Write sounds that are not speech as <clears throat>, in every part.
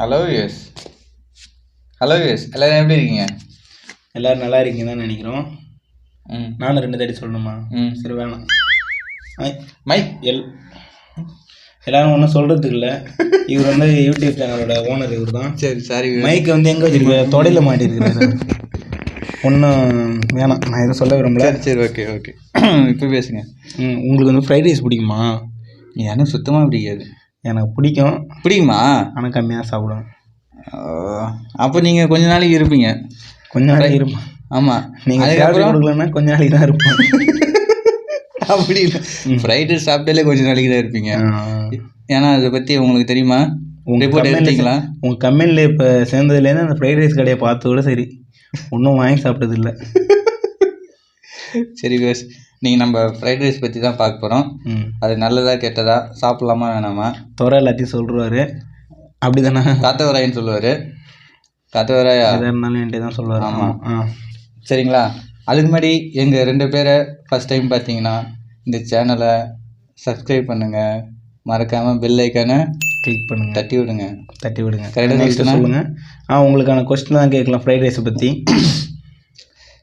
Hello US hello US எல்லாரும் எப்படி இருக்கீங்க? எல்லாரும் நல்லா இருக்கீங்கன்னு தான் நினைக்கிறோம். ம். நானும் ரெண்டு தாட்டி சொல்லணுமா? ம். சரி வேணாம். மைக் எல் எல்லாரும் ஒன்றும் சொல்கிறதுக்கு இல்லை. இவர் வந்து யூடியூப் சேனலோட ஓனர் இவர் தான். சரி சாரி மைக் வந்து எங்கே வச்சிருக்க <laughs> தொடையில மாட்டிருக்கிறாரு ஒன்றும் வேணாம். நான் எதுவும் சொல்ல விரும்பல. சரி சரி ஓகே ஓகே இப்போ பேசுங்க. ம், உங்களுக்கு வந்து ஃப்ரைட் ரைஸ் பிடிக்குமா? எனக்கு சுத்தமாக பிடிக்காது. எனக்கு பிடிக்கும். பிடிக்குமா? ஆனால் கம்மியாக சாப்பிடுவேன். அப்போ நீங்கள் கொஞ்ச நாளைக்கு இருப்பீங்க. கொஞ்ச நாளைக்கு இருப்பேன். ஆமாம் நீங்கள் சேலரி கொடுக்கலன்னா கொஞ்ச நாளைக்கு தான் இருப்பேன். <laughs> அப்படி இல்லை. ஃப்ரைட் ரைஸ் சாப்பிட்டாலே கொஞ்ச நாளைக்கு தான் இருப்பீங்க. ஏன்னா அதை பற்றி உங்களுக்கு தெரியுமா? ரிப்போர்ட் எடுத்தீங்களா? உங்கள் கம்பெனியில் இப்போ சேர்ந்ததுலேருந்து அந்த ஃப்ரைட் ரைஸ் கடையை பார்த்து கூட சரி ஒன்றும் வாங்கி சாப்பிட்டது இல்லை <laughs> சரி பேஸ் நீங்கள் நம்ம ஃப்ரைட் ரைஸ் பற்றி தான் பார்க்க போகிறோம் அது நல்லதா கெட்டதா சாப்பிட்லாமா வேணாமா? துறை எல்லாத்தையும் சொல்கிறாரு அப்படி தானே காத்தவராயன்னு சொல்லுவார். காத்தவராயா? எதாக இருந்தாலும் என்கிட்ட தான் சொல்லுவார். ஆமா. ஆமாம் ஆ. சரிங்களா? அதுக்கு முன்னாடி எங்கள் ரெண்டு பேரை ஃபஸ்ட் டைம் பார்த்தீங்கன்னா இந்த சேனலை சப்ஸ்கிரைப் பண்ணுங்கள் மறக்காமல் பெல் ஐக்கானை கிளிக் பண்ணுங்க. தட்டி விடுங்க. தட்டி விடுங்க. Correct ஆ நெக்ஸ்ட் சொல்லிட்டேனா? சொல்லுங்க. ஆ உங்களுக்கான கொஸ்டின் தான் கேட்கலாம் ஃப்ரைட் ரைஸை பற்றி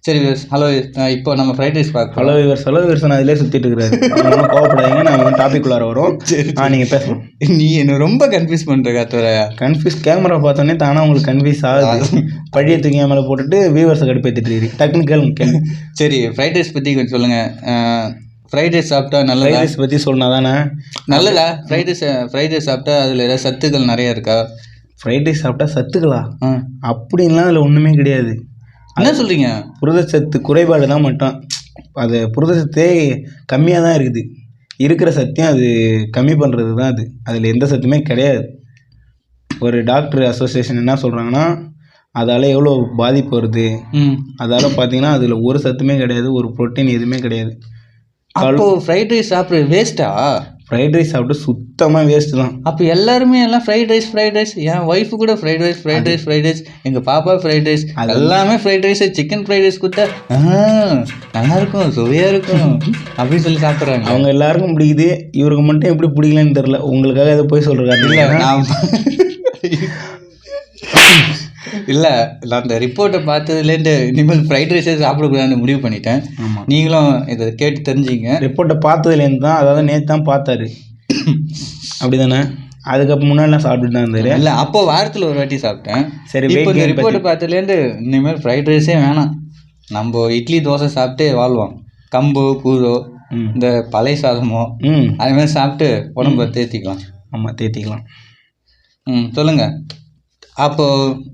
சரி வியூஸ் ஹலோ இப்போ நம்ம ஃப்ரைட் ரைஸ் பார்க்கலாம் ஹலோ விவர்ஸ் ஹலோ விவர்ஸ் நான் அதிலே சுற்றிட்டு இருக்கிறாரு <laughs> ஒன்றும் கோவப்படாதீங்க நான் வந்து டாபிக் உள்ளார வரும். ஆ நீங்கள் பேசலாம் நீ என்ன ரொம்ப கன்ஃபியூஸ் பண்ணுற காத்தவராயா கன்ஃபியூஸ் கேமரா பார்த்தோன்னே தானே உங்களுக்கு கன்ஃபியூஸ் ஆகுது. பழைய தூக்கி மேலே போட்டுட்டு வியூவர்ஸை கடுப்பேற்றிட்டு டக்குன்னு கேளுங்க சரி ஃப்ரைட் ரைஸ் பற்றி கொஞ்சம் சொல்லுங்கள் ஃப்ரைட் ரைஸ் சாப்பிட்டா ஃப்ரைட் ரைஸ் பற்றி சொன்னா தானே? நல்லதா? ஃப்ரைட் ரைஸ் ஃப்ரைட் ரைஸ் சாப்பிட்டா அதில் ஏதாவது சத்துக்கள் நிறைய இருக்கா? ஃப்ரைட் ரைஸ் சாப்பிட்டா சத்துக்களா? ஆ. அப்படின்லாம் அதில் ஒன்றுமே கிடையாது. என்ன சொல்கிறீங்க புரதச்சத்து குறைபாடு தான் மட்டும். அது புரதச்சத்தே கம்மியாக தான் இருக்குது. இருக்கிற சத்தையும் அது கம்மி பண்ணுறது தான் அது. அதில் எந்த சத்துமே கிடையாது. ஒரு டாக்டர் அசோசியேஷன் என்ன சொல்கிறாங்கன்னா அதால் எவ்வளோ பாதிப்பு வருது? அதால் பார்த்தீங்கன்னா அதில் ஒரு சத்துமே கிடையாது ஒரு புரோட்டீன் எதுவுமே கிடையாது. அப்போ ஃப்ரைட் ரைஸ் சாப்பிட்றது வேஸ்ட்டா ஃப்ரைட் ரைஸ் சாப்பிட்டு சுத்தமாக வேஸ்ட்டு தான். அப்போ எல்லாருமே எல்லாம் ஃப்ரைட் ரைஸ் ஃப்ரைட் ரைஸ் என் ஒய்ஃபு கூட fried rice fried rice fried rice எங்கள் பாப்பா ஃப்ரைட் ரைஸ் எல்லாமே fried rice chicken fried rice கொடுத்தா "ஆ, நல்லா இருக்கும் சுவையாக இருக்கும் அப்படின்னு சொல்லி சாப்பிட்றாங்க. அவங்க எல்லாருக்கும் பிடிக்குது. இவருக்கு மட்டும் எப்படி பிடிக்கலன்னு தெரில உங்களுக்காக எதை போய் சொல்கிறாங்க இல்லை நான் இல்லை நான் அந்த ரிப்போர்ட்டை பார்த்ததுலேருந்து இனிமேல் ஃப்ரைட் ரைஸே சாப்பிடக்கூடாதுன்னு முடிவு பண்ணிட்டேன். ஆமாம் நீங்களும் இதை கேட்டு தெரிஞ்சுங்க. ரிப்போர்ட்டை பார்த்ததுலேருந்து தான் அதாவது நேற்று தான் பார்த்தாரு. அப்படி தானே அதுக்கப்புறம் முன்னாடிலாம் சாப்பிட்டுட்டு தான் இருந்தாரு. இல்லை அப்போ வாரத்தில் ஒரு வாட்டி சாப்பிட்டேன். சரி இப்போ இந்த ரிப்போர்ட் பார்த்ததுலேருந்து இனிமேல் ஃப்ரைட் ரைஸே வேணாம். நம்ம இட்லி தோசை சாப்பிட்டு வாழ்வோம். கம்பு கூழோ இந்த பழைய சாதமோ ம். அது மாதிரி சாப்பிட்டு உடம்ப தேத்திக்கலாம். ஆமாம் தேத்திக்கலாம். ம் சொல்லுங்க. அப்போ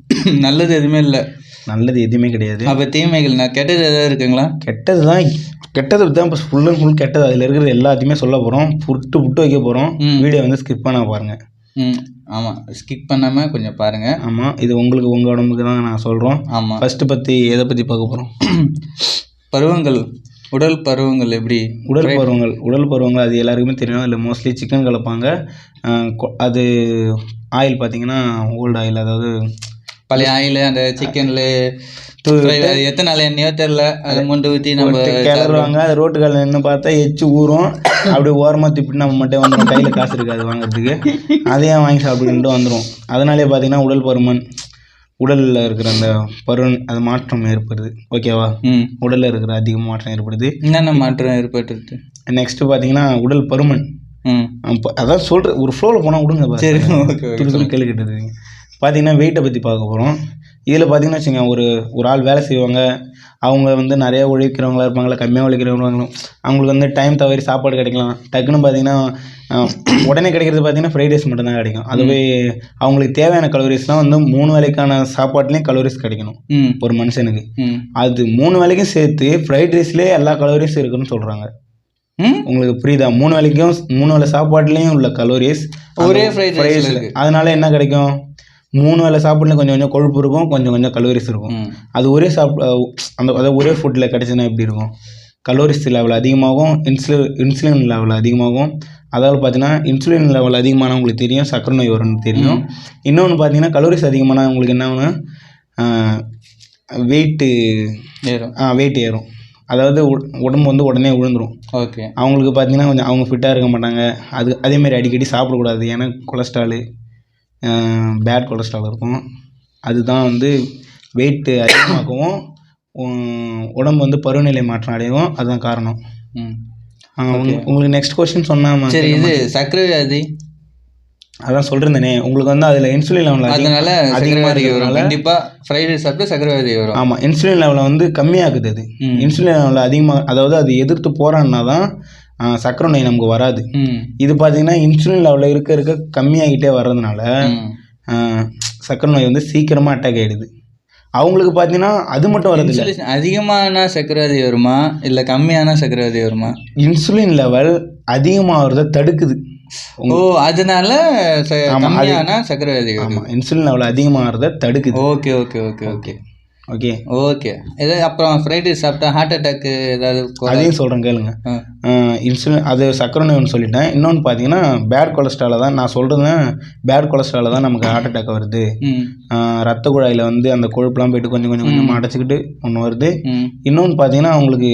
<clears throat> நல்லது எதுவுமே இல்லை. நல்லது எதுவுமே கிடையாது. அப்போ தீமைகள் நான் கெட்டது எதாவது இருக்குங்களா? கெட்டது தான் கெட்டது தான் இப்போ ஃபுல் அண்ட் ஃபுல் கெட்டது. அதில் இருக்கிறது எல்லாத்தையுமே சொல்ல போகிறோம் புட்டு புட்டு வைக்க போகிறோம். வீடியோ வந்து ஸ்கிப் பண்ண பாருங்கள் ம். ஆமாம் ஸ்கிப் பண்ணாமல் கொஞ்சம் பாருங்கள் ஆமாம் இது உங்களுக்கு உங்கள் உடம்புக்கு தான் நான் சொல்கிறோம் ஆமாம் ஃபஸ்ட்டு பற்றி எதை பற்றி பார்க்க போகிறோம் <clears throat> பருவங்கள். உடல் பருவங்கள் எப்படி? உடல் பருவங்கள் உடல் பருவங்கள் அது எல்லாருக்குமே தெரியும். அதில் மோஸ்ட்லி சிக்கன் கலப்பாங்க. கொ- அது ஆயில் பார்த்தீங்கன்னா ஓல்டு ஆயில் அதாவது பழைய ஆயில் அந்த சிக்கன்ல எத்தனை நாள் எண்ணெயோ தெரில அதை முண்டு ஊற்றி நம்ம கிளறுவாங்க. அது ரோட்டு காலில் நின்று பார்த்தா எச்சு ஊறும். அப்படியே ஓரமாக திப்பிட்டு நம்ம மட்டும் வந்துடும் கையில் காசு இருக்காது வாங்குறதுக்கு. அதையும் வாங்கி சாப்பிட்டுக்கிட்டு வந்துடும் அதனாலே பார்த்தீங்கன்னா உடல் பருமன் உடலில் இருக்கிற அந்த பருவன் அது மாற்றம் ஏற்படுது. ஓகேவா ம். உடலில் இருக்கிற அதிக மாற்றம் ஏற்படுது. என்னென்ன மாற்றம் ஏற்பட்டுருது நெக்ஸ்ட்டு பார்த்தீங்கன்னா உடல் பருமன். ம். அதான் சொல்கிற ஒரு ஃப்ளோவில் போனால் விடுங்க. சரி கேள்விக்கிட்டு இருக்கீங்க. பார்த்தீங்கன்னா வெயிட்டை பற்றி பார்க்க போகிறோம் இதில் பார்த்தீங்கன்னா வச்சுங்க ஒரு ஒரு ஆள் வேலை செய்வாங்க அவங்க வந்து நிறைய உழைக்கிறவங்களா இருப்பாங்களா கம்மியாக உழைக்கிறவங்களும் அவங்களுக்கு வந்து டைம் தவறி சாப்பாடு கிடைக்கலாம். டக்குன்னு பார்த்தீங்கன்னா உடனே கிடைக்கிறது பார்த்தீங்கன்னா ஃப்ரைட் ரைஸ் மட்டும் தான் கிடைக்கும் அதுவே அவங்களுக்கு தேவையான கலோரிஸ்லாம் வந்து மூணு வேளைக்கான சாப்பாட்லேயும் கலோரிஸ் கிடைக்கணும் ஒரு மனுஷனுக்கு. அது மூணு வேளைக்கும் சேர்த்து ஃப்ரைட் ரைஸ்லேயே எல்லா கலோரிஸும் இருக்குன்னு சொல்கிறாங்க ம்? உங்களுக்கு புரியுதா? மூணு வேளைக்கும் மூணு வேளை சாப்பாடுலேயும் உள்ள கலோரிஸ் ஒரே ஃப்ரைட் ரைஸ் அதனால என்ன கிடைக்கும்? மூணு வேளை சாப்பாடுல கொஞ்சம் கொஞ்சம் கொழுப்பு இருக்கும் கொஞ்சம் கொஞ்சம் கலோரிஸ் இருக்கும். அது ஒரே சாப் அந்த அதாவது ஒரே ஃபுட்டில் கிடைச்சுன்னா எப்படி இருக்கும்? கலோரிஸ் லெவல் அதிகமாகும் இன்சுலி இன்சுலின் லெவல் அதிகமாகும். அதாவது பார்த்தீங்கன்னா இன்சுலின் லெவல் அதிகமான உங்களுக்கு தெரியும் சக்கரை நோய் வரும்னு தெரியும். இன்னொன்று பார்த்தீங்கன்னா கலோரிஸ் அதிகமான உங்களுக்கு என்ன ஆகும்னா வெயிட்டு ஏறும். வெயிட் ஏறும். அதாவது உட- உடம்பு வந்து உடனே விழுந்துரும் ஓகே. அவங்களுக்கு பார்த்தீங்கன்னா கொஞ்சம் அவங்க ஃபிட்டாக இருக்க மாட்டாங்க. அது அதேமாதிரி அடிக்கடி சாப்பிடக்கூடாது ஏன்னா கொலஸ்ட்ராலு பேட் கொலஸ்ட்ரால் இருக்கும். அதுதான் வந்து வெயிட்டு அதிகமாகவும் உடம்பு வந்து பருவநிலை மாற்றம் அடையவும் அதுதான் காரணம். உங்களுக்கு நெக்ஸ்ட் கொஸ்டின் சொன்னா சரி இது சர்க்கரை வியாதி அதான் சொல்றேனே உங்களுக்கு வந்து அதில் இன்சுலின் லெவல் அதனால அதிகமாக வரும். இருக்கிறதுனால கண்டிப்பா ஃப்ரைட் ரைஸ் சாப்பிட்டு சர்க்கரை வியாதி வரும். ஆமாம் இன்சுலின் லெவலை வந்து கம்மியாக்குது அது. இன்சுலின் லெவல் அதிகமாக அதாவது அது எதிர்த்து போறான்னா தான் ஆ, சர்க்கரை நோய் நமக்கு வராது. இது பார்த்தீங்கன்னா இன்சுலின் லெவலில் இருக்க இருக்க கம்மியாகிட்டே வர்றதுனால சர்க்கரை நோய் வந்து சீக்கிரமாக அட்டாக் ஆகிடுது அவங்களுக்கு பார்த்தீங்கன்னா அது மட்டும் வரது இல்லை. அதிகமானா சர்க்கரை வியாதி வருமா? இல்ல கம்மியானா சர்க்கரை வியாதி வருமா? இன்சுலின் லெவல் அதிகமாகிறத தடுக்குது. ஓ அதனால கம்மியானா வரும் ஆமாம் இன்சுலின் லெவல் அதிகமாகிறத தடுக்குது. Okay okay okay. Okay. Okay okay இது அப்புறம் ஃப்ரைட் ரைஸ் சாப்பிட்டா ஹார்ட் அட்டாக் ஏதாவது அதையும் சொல்கிறேன் கேளுங்க. இன்சுலின் அது சர்க்கரை நோய்னு சொல்லிட்டேன். இன்னொன்று பார்த்தீங்கன்னா பேட் கொலஸ்ட்ரால தான் நான் சொல்கிறது பேட் கொலஸ்ட்ரால தான் நமக்கு ஹார்ட் அட்டாக் வருது. ரத்த குழாயில் வந்து அந்த கொழுப்புலாம் போயிட்டு கொஞ்சம் கொஞ்சம் கொஞ்சமாக அடைச்சிக்கிட்டு ஒன்று வருது. இன்னொன்று பார்த்தீங்கன்னா அவங்களுக்கு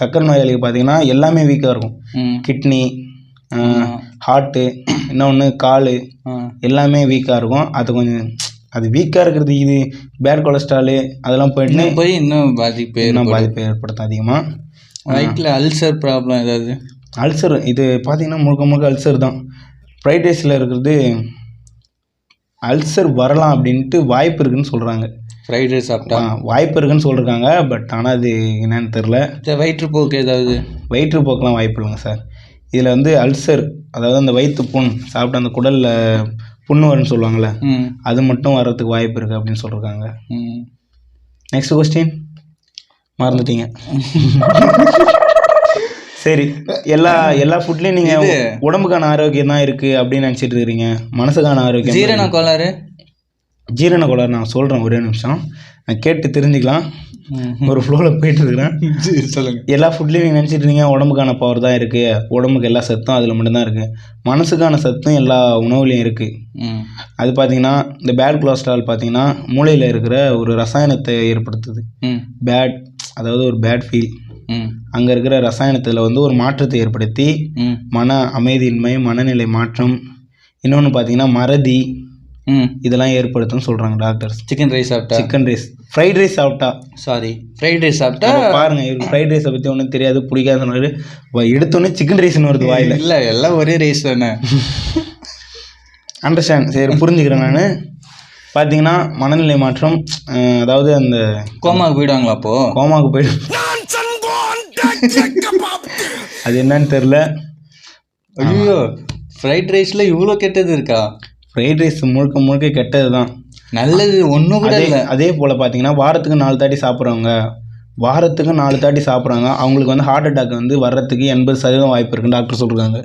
சர்க்கரை நோயாளிக்கு பார்த்தீங்கன்னா எல்லாமே வீக்காக இருக்கும். கிட்னி ஹார்ட்டு இன்னொன்று கால். எல்லாமே வீக்காக இருக்கும். அது கொஞ்சம் அது வீக்காக இருக்கிறது இது பேட் கொலஸ்ட்ராலு அதெல்லாம் போயிட்டு போய் இன்னும் பாதிப்பு இன்னும் பாதிப்பை ஏற்படுத்தும் அதிகமாக வயிற்றுல அல்சர் ப்ராப்ளம் ஏதாவது? அல்சர் இது பார்த்தீங்கன்னா முழுக்க முழுக்க அல்சர் தான். ஃப்ரைட் ரைஸில் இருக்கிறது அல்சர் வரலாம் அப்படின்ட்டு வாய்ப்பு இருக்குன்னு சொல்கிறாங்க ஃப்ரைட் ரைஸ் சாப்பிட்டா? வாய்ப்பு இருக்குன்னு சொல்லியிருக்காங்க பட் ஆனால் அது என்னன்னு தெரில வயிற்றுப்போக்கு ஏதாவது? வயிற்றுப்போக்கெலாம் வாய்ப்பு இல்லைங்க சார். இதில் வந்து அல்சர் அதாவது அந்த வயிற்று புண் சாப்பிட்டு அந்த குடலில் புண்ணு வரும்னு சொல்லுவாங்கள்ல அது மட்டும் வர்றதுக்கு வாய்ப்பு இருக்குது அப்படின்னு சொல்லியிருக்காங்க ம். நெக்ஸ்ட் கொஸ்டின் மறந்துட்டீங்க. சரி எல்லா எல்லா ஃபுட்லேயும் நீங்கள் உடம்புக்கான ஆரோக்கியம் தான் இருக்குது அப்படின்னு நினச்சிட்டு இருக்கிறீங்க மனசுக்கான ஆரோக்கியம் ஜீரண கோளாறு. ஜீரண கோளாறு நான் சொல்கிறேன் ஒரே நிமிஷம். நான் கேட்டு தெரிஞ்சுக்கலாம். ஒரு ஃப்ளோவில் போயிட்டு இருக்கிறேன் சொல்லுங்க. எல்லா ஃபுட்லேயும் நினச்சிட்டு இருக்கீங்க உடம்புக்கான பவர் தான் இருக்குது உடம்புக்கு எல்லா சத்தும் அதில் மட்டும்தான் இருக்குது மனசுக்கான சத்தும் எல்லா உணவுலையும் இருக்குது அது பார்த்தீங்கன்னா இந்த பேட் கொலஸ்ட்ரால் பார்த்தீங்கன்னா மூளையில் இருக்கிற ஒரு ரசாயனத்தை ஏற்படுத்துது. பேட் அதாவது ஒரு பேட் ஃபீல் அங்கே இருக்கிற ரசாயனத்தில் வந்து ஒரு மாற்றத்தை ஏற்படுத்தி மன அமைதியின்மை மனநிலை மாற்றம். இன்னொன்று பார்த்தீங்கன்னா மறதி. ம். இதெல்லாம் ஏற்படுத்தும்னு சொல்கிறாங்க டாக்டர்ஸ் சிக்கன் ரைஸ் சாப்பிட்டா? சிக்கன் ரைஸ் ஃப்ரைட் ரைஸ் சாப்பிட்டா? சாரி ஃப்ரைட் ரைஸ் சாப்பிட்டா? பாருங்க இவருக்கு ஃப்ரைட் ரைஸை பற்றி ஒன்றும் தெரியாது பிடிக்காது சொன்னாரு. எடுத்தோன்னே சிக்கன் ரைஸ்னு வருது வாயில். இல்ல எல்லாம் ஒரே ரைஸ் தானே. அண்டர்ஸ்டாண்ட் சரி <laughs> புரிஞ்சுக்கிறேன் நான். பார்த்தீங்கன்னா மனநிலை மாற்றம் அதாவது அந்த கோமாக்கு போயிடுவாங்களா அப்போ? கோமாவுக்கு போயிடு அது என்னன்னு தெரில ஐயோ ஃப்ரைட் ரைஸ்ல இவ்வளோ கெட்டது இருக்கா? ஃப்ரைட் ரைஸ் முழுக்க முழுக்க கெட்டது தான் நல்லது ஒன்றும் கூட அதே இல்லை. அதே போல் பார்த்தீங்கன்னா வாரத்துக்கு நாலு தாட்டி சாப்பிட்றவங்க வாரத்துக்கு நாலு தாட்டி சாப்பிட்றாங்க அவங்களுக்கு வந்து ஹார்ட் அட்டாக் வந்து வர்றதுக்கு எண்பது சதவீதம் வாய்ப்பு இருக்குன்னு டாக்டர் சொல்கிறாங்க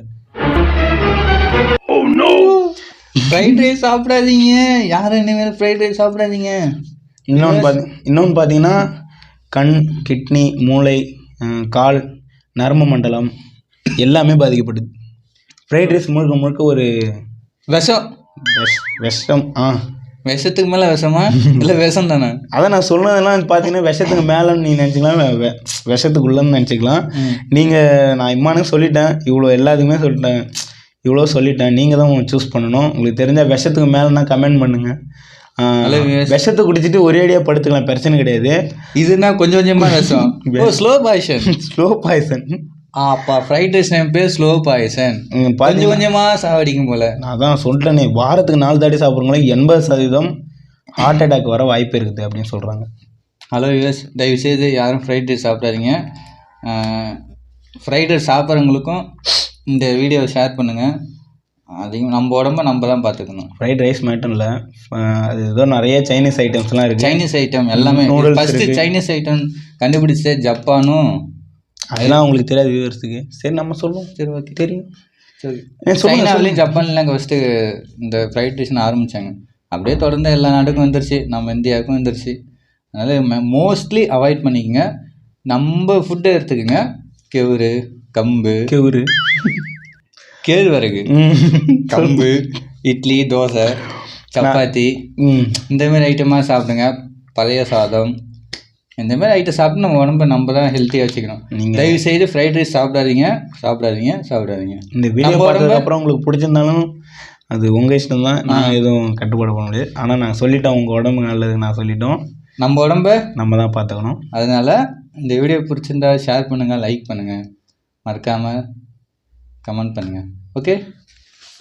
ஃப்ரைட் ரைஸ் சாப்பிடாதீங்க. யாரும் இனிமேல் ஃப்ரைட் ரைஸ் சாப்பிடாதீங்க. இன்னொன்று பார்த்தி இன்னொன்று பார்த்தீங்கன்னா கண் கிட்னி மூளை கால் நரம்பு மண்டலம் எல்லாமே பாதிக்கப்படுது. ஃப்ரைட் ரைஸ் முழுக்க முழுக்க ஒரு விஷம். விஷ் விஷம் ஆ. விஷத்துக்கு மேலே விஷமா? <laughs> இல்லை விஷம் தானே? அதான் நான் சொன்னதெல்லாம் பார்த்தீங்கன்னா விஷத்துக்கு மேலேன்னு நீ நினச்சிக்கலாம் விஷத்துக்குள்ளன்னு நினச்சிக்கலாம். நீங்கள் நான் இம்மானுக்கு சொல்லிட்டேன் இவ்வளோ எல்லாத்துக்குமே சொல்லிட்டேன் இவ்வளோ சொல்லிட்டேன் நீங்கள் தான் சூஸ் பண்ணணும். உங்களுக்கு தெரிஞ்ச விஷத்துக்கு மேலேனா கமெண்ட் பண்ணுங்கள். விஷத்தை குடிச்சிட்டு ஒரே அடியாக படுத்துக்கலாம் பிரச்சனை கிடையாது. இதுனா கொஞ்சம் கொஞ்சமா விஷம்? ஸ்லோ பாய்சன் ஸ்லோ பாய்சன் அப்பா ஃப்ரைட் ரைஸ் நேம் பேர் ஸ்லோ பாய்சன் கொஞ்சம் கொஞ்சமா சாவடிக்கும் போல. நான் தான் சொல்லிட்டேனே வாரத்துக்கு நாலு தாட்டி சாப்பிட்றவங்களுக்கு எண்பது சதவீதம் ஹார்ட் அட்டாக் வர வாய்ப்பு இருக்குது அப்படின்னு சொல்கிறாங்க ஹலோ யூஎஸ் தயவு செய்து யாரும் ஃப்ரைட் ரைஸ் சாப்பிடாதீங்க. ஃப்ரைட் ரைஸ் சாப்பிட்றவங்களுக்கும் இந்த வீடியோவை ஷேர் பண்ணுங்கள் அதிகம் நம்ம உடம்ப நம்ம தான் பார்த்துக்கணும். ஃப்ரைட் ரைஸ் மட்டும் இல்லை அது ஏதோ நிறைய சைனீஸ் ஐட்டம்ஸ்லாம் இருக்குது சைனீஸ் ஐட்டம் எல்லாமே. ஃபஸ்ட்டு. சைனீஸ் ஐட்டம் கண்டுபிடிச்சது ஜப்பானும். அதெல்லாம் உங்களுக்கு தெரியாது வியூவர்ஸுக்கு. சரி நம்ம சொல்லுவோம். சரி ஓகே. தெரியும். சைனாவிலையும் ஜப்பான்லாம் ஃபஸ்ட்டு இந்த ஃப்ரைட் ரைஸ்னு ஆரம்பித்தாங்க அப்படியே தொடர்ந்து எல்லா நாட்டுக்கும் வந்துருச்சு. நம்ம இந்தியாவுக்கும் வந்துருச்சு. அதனால் மோஸ்ட்லி அவாய்ட் பண்ணிக்கங்க. நம்ம ஃபுட்டை எடுத்துக்கோங்க. கெவுரு கம்பு கெவுரு. கேழ்வரகு கம்பு இட்லி தோசை சப்பாத்தி. ம். இந்த மாதிரி ஐட்டமாக சாப்பிடுங்க. பழைய சாதம் இந்த மாதிரி ஐட்டம் சாப்பிட்டு நம்ம உடம்ப நம்ம தான் ஹெல்த்தியாக வச்சுக்கணும். நீங்க- தயவு செய்து ஃப்ரைட் ரைஸ் சாப்பிடாதீங்க சாப்பிடாதீங்க சாப்பிடாதீங்க. இந்த வீடியோ பார்த்ததுக்கு அப்புறம் உங்களுக்கு பிடிச்சிருந்தாலும் அது உங்கள் இஷ்டம் தான். நான் எதுவும் கட்டுப்பாடு பண்ண முடியாது. ஆனால் நான் சொல்லிட்டோம் உங்கள் உடம்பு நல்லது நான் சொல்லிட்டோம். நம்ம உடம்ப நம்ம தான் பார்த்துக்கணும். அதனால இந்த வீடியோ பிடிச்சிருந்தா ஷேர் பண்ணுங்கள் லைக் பண்ணுங்கள் மறக்காமல் கமெண்ட் பண்ணுங்கள் ஓகே